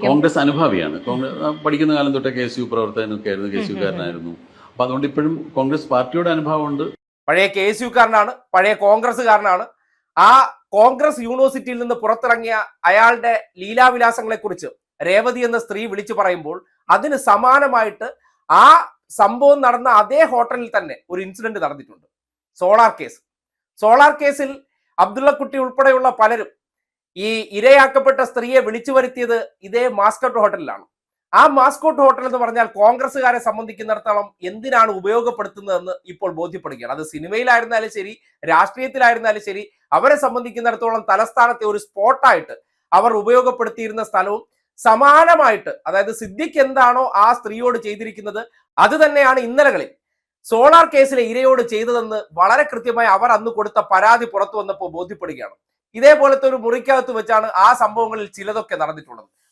കോൺഗ്രസ് അനുഭാവിയാണ്. കോൺഗ്രസ് പഠിക്കുന്ന കാലം തൊട്ടേ കെ എസ് യു പ്രവർത്തകനൊക്കെ ആയിരുന്നു കെ എസ് യുക്കാരനായിരുന്നു. അപ്പൊ അതുകൊണ്ട് ഇപ്പോഴും കോൺഗ്രസ് പാർട്ടിയുടെ അനുഭവമുണ്ട്. പഴയ കെ എസ് യുക്കാരനാണ് പഴയ കോൺഗ്രസ്സുകാരനാണ്. ആ കോൺഗ്രസ് യൂണിവേഴ്സിറ്റിയിൽ നിന്ന് പുറത്തിറങ്ങിയ അയാളുടെ ലീലാവിലാസങ്ങളെ കുറിച്ച് രേവതി എന്ന സ്ത്രീ വിളിച്ചു പറയുമ്പോൾ അതിന് സമാനമായിട്ട് ആ സംഭവം നടന്ന അതേ ഹോട്ടലിൽ തന്നെ ഒരു ഇൻസിഡന്റ് നടന്നിട്ടുണ്ട്. Solar case. സോളാർ കേസിൽ അബ്ദുള്ളക്കുട്ടി ഉൾപ്പെടെയുള്ള പലരും ഈ ഇരയാക്കപ്പെട്ട സ്ത്രീയെ വിളിച്ചു വരുത്തിയത് ഇതേ മാസ്കട്ട് ഹോട്ടലിലാണ്. ആ മാസ്കോട്ട് ഹോട്ടൽ എന്ന് പറഞ്ഞാൽ കോൺഗ്രസ്സുകാരെ സംബന്ധിക്കുന്നിടത്തോളം എന്തിനാണ് ഉപയോഗപ്പെടുത്തുന്നതെന്ന് ഇപ്പോൾ ബോധ്യപ്പെടുകയാണ്. അത് സിനിമയിലായിരുന്നാലും ശരി രാഷ്ട്രീയത്തിലായിരുന്നാലും ശരി അവരെ സംബന്ധിക്കുന്നിടത്തോളം തലസ്ഥാനത്തെ ഒരു സ്പോട്ടായിട്ട് അവർ ഉപയോഗപ്പെടുത്തിയിരുന്ന സ്ഥലവും സമാനമായിട്ട് അതായത് സിദ്ദിഖ് എന്താണോ ആ സ്ത്രീയോട് ചെയ്തിരിക്കുന്നത് അത് തന്നെയാണ് ഇന്നലകളിൽ. സോളാർ കേസിലെ ഇരയോട് ചെയ്തതെന്ന് വളരെ കൃത്യമായി അവർ അന്ന് കൊടുത്ത പരാതി പുറത്തു വന്നപ്പോൾ ബോധ്യപ്പെടുകയാണ്. ഇതേപോലത്തെ ഒരു മുറിക്കകത്ത് വെച്ചാണ് ആ സംഭവങ്ങളിൽ ചിലതൊക്കെ നടന്നിട്ടുള്ളത്.